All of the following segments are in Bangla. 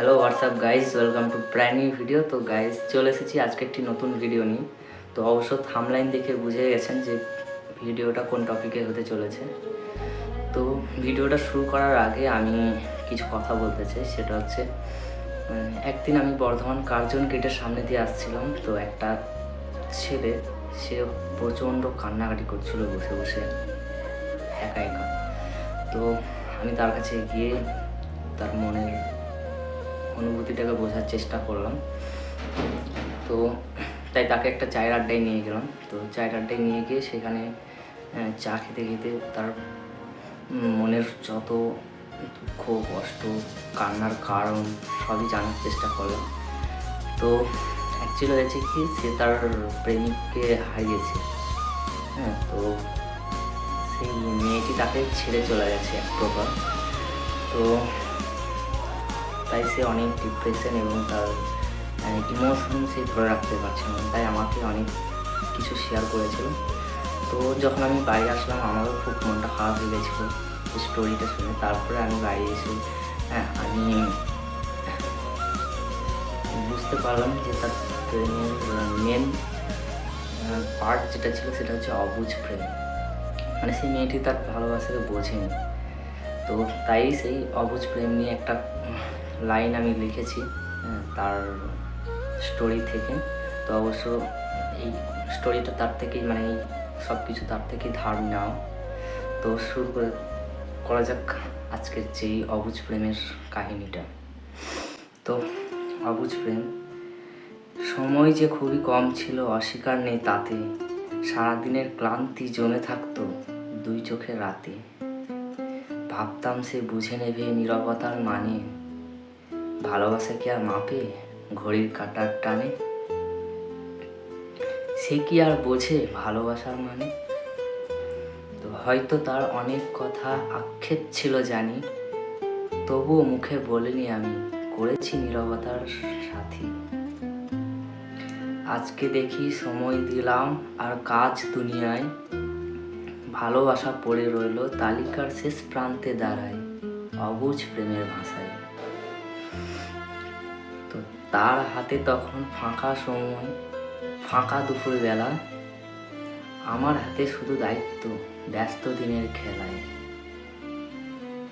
Hello WhatsApp guys welcome to brand new video তো গাইজ চলে এসেছি আজকে একটি নতুন ভিডিও নিয়ে। তো অবশ্য থামলাইন দেখে বুঝে গেছেন যে ভিডিওটা কোন টপিকে হতে চলেছে। তো ভিডিওটা শুরু করার আগে আমি কিছু কথা বলতে চাই। সেটা হচ্ছে একদিন আমি বর্ধমান কার্জন গেটের সামনে দিয়ে আসছিলাম। তো একটা ছেলে, সে প্রচণ্ড কান্নাকাটি করছিল বসে বসে, একা একা। তো আমি তার কাছে গিয়ে তার মনের অনুভূতিটাকে বোঝার চেষ্টা করলাম। তো তাই তাকে একটা চায়ের আড্ডায় নিয়ে গেলাম। তো চায়ের আড্ডায় নিয়ে গিয়ে সেখানে চা খেতে খেতে তার মনের যত দুঃখ, কষ্ট, কান্নার কারণ সবই জানার চেষ্টা করলাম। তো অ্যাকচুয়ালি হয়েছে কি, সে তার প্রেমিককে হারিয়েছে। হ্যাঁ তো সেই মেয়েটি তাকে ছেড়ে চলে গেছে এক প্রকার। তো তাই সে অনেক ডিপ্রেশন এবং তার ইমোশন সে ধরে রাখতে পারছে না। তাই আমাকে অনেক কিছু শেয়ার করেছিল। তো যখন আমি বাইরে আসলাম, আমারও খুব মনটা খারাপ হয়ে গেছিল স্টোরিটা শুনে। তারপরে আমি বাইরে এসে হ্যাঁ আমি বুঝতে পারলাম যে তার প্রেমের, মেন পার্ট যেটা ছিল সেটা হচ্ছে অবুঝ প্রেম। মানে সেই মেয়েটি তার ভালোবাসাকে বোঝেনি। তো তাই সেই অবুঝ প্রেম নিয়ে একটা লাইন আমি লিখেছি হ্যাঁ, তার স্টোরি থেকে। তো অবশ্য এই স্টোরিটা তার থেকেই মানে সব কিছু তার থেকেই ধার নেওয়া। তো শুরু করে করা যাক আজকের যেই অবুজ প্রেমের কাহিনীটা। তো অবুজ প্রেম সময় যে খুবই কম ছিল অস্বীকার নেই তাতে। সারাদিনের ক্লান্তি জমে থাকতো দুই চোখে রাতে। ভাবতাম সে বুঝে নেবে নীরবতার মানে। ভালোবাসা কি আর মাপে? ঘড়ির কাটার টানে? সে কি আর বোঝে ভালোবাসার মানে? তো হয়তো তার অনেক কথা আক্ষেপ ছিল জানি। তবুও মুখে বলিনি আমি, করেছি নীরবতার সাথী। আজকে দেখি সময় দিলাম আর কাজ দুনিয়ায়। ভালোবাসা পড়ে রইল তালিকার শেষ প্রান্তে দাঁড়ায়, অবুঝ প্রেমের ভাষায়। তো তার হাতে তখন ফাঁকা সময়, ফাঁকা দুপুর বেলা আমার হাতে শুধু দায়িত্ব, ব্যস্ত দিনের খেলায়।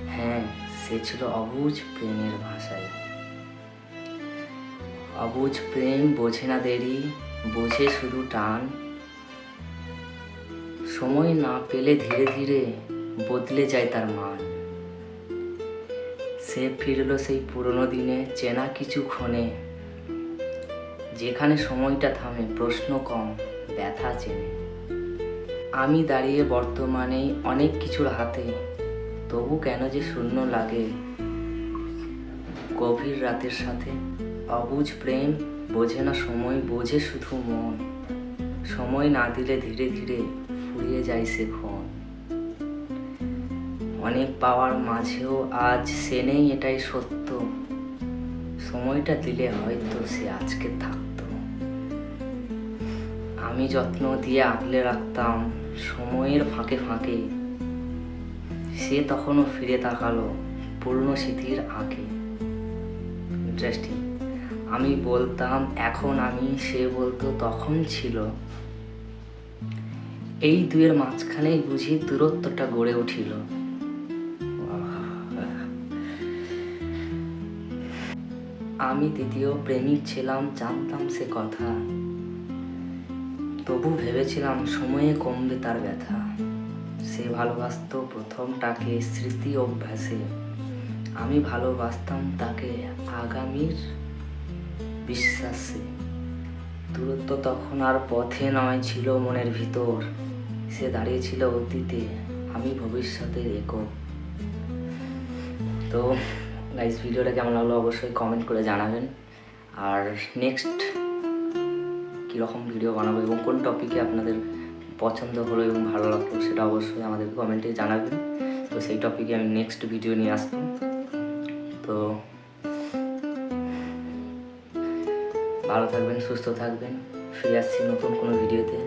হ্যাঁ সে ছিল অবুঝ প্রেমের ভাষায়। অবুঝ প্রেম বোঝে না দেরি, বোঝে শুধু টান। সময় না পেলে ধীরে ধীরে বদলে যায় তার মান। সে ফিরল সেই পুরনো দিনে চেনা কিছু ক্ষণে। যেখানে সময়টা থামে, প্রশ্ন কম, ব্যথা চেনে। আমি দাঁড়িয়ে বর্তমানে অনেক কিছুর হাতে, তবু কেন যে শূন্য লাগে। গভীর রাতের সাথে অবুঝ প্রেম বোঝে না সময়, বোঝে শুধু মন। সময় না দিলে ধীরে ধীরে ফুরিয়ে যায় সে ক্ষণ। অনেক পাওয়ার মাঝেও আজ সে নেই, এটাই সত্য। সময়টা দিলে হয়তো সে আজকে থাকতো। আমি যত্ন দিয়ে আগলে রাখতাম, সময়ের ফাঁকে ফাঁকে। সে তখনও ফিরে তাকালো পূর্ণ স্মৃতির আঁকে। ইন্টারেস্টিং আমি বলতাম, এখন আমি সে বলতো তখন ছিল। এই দুয়ের মাঝখানেই বুঝি দূরত্বটা গড়ে উঠিল। আমি দ্বিতীয় প্রেমিক ছিলাম, জানতাম সে কথা। তবু ভেবেছিলাম সময়ে কমবে তার ব্যথা। সে ভালোবাসত প্রথমটাকে স্মৃতি অভ্যাসে। আমি ভালোবাসতাম তাকে আগামীর বিশ্বাসে। দূরত্ব তখন আর পথে নয়, ছিল মনের ভিতর। সে দাঁড়িয়েছিল অতীতে, আমি ভবিষ্যতের একক। তো গাইস ভিডিওটা কেমন লাগল অবশ্যই কমেন্ট করে জানাবেন। আর নেক্সট কীরকম ভিডিও বানাবো এবং কোন টপিকে আপনাদের পছন্দ হলো এবং ভালো লাগল সেটা অবশ্যই আমাদের কমেন্টে জানাবেন। তো সেই টপিকে আমি নেক্সট ভিডিও নিয়ে আসব তো ভালো থাকবেন, সুস্থ থাকবেন। ফিরে আসছি নতুন কোনো ভিডিওতে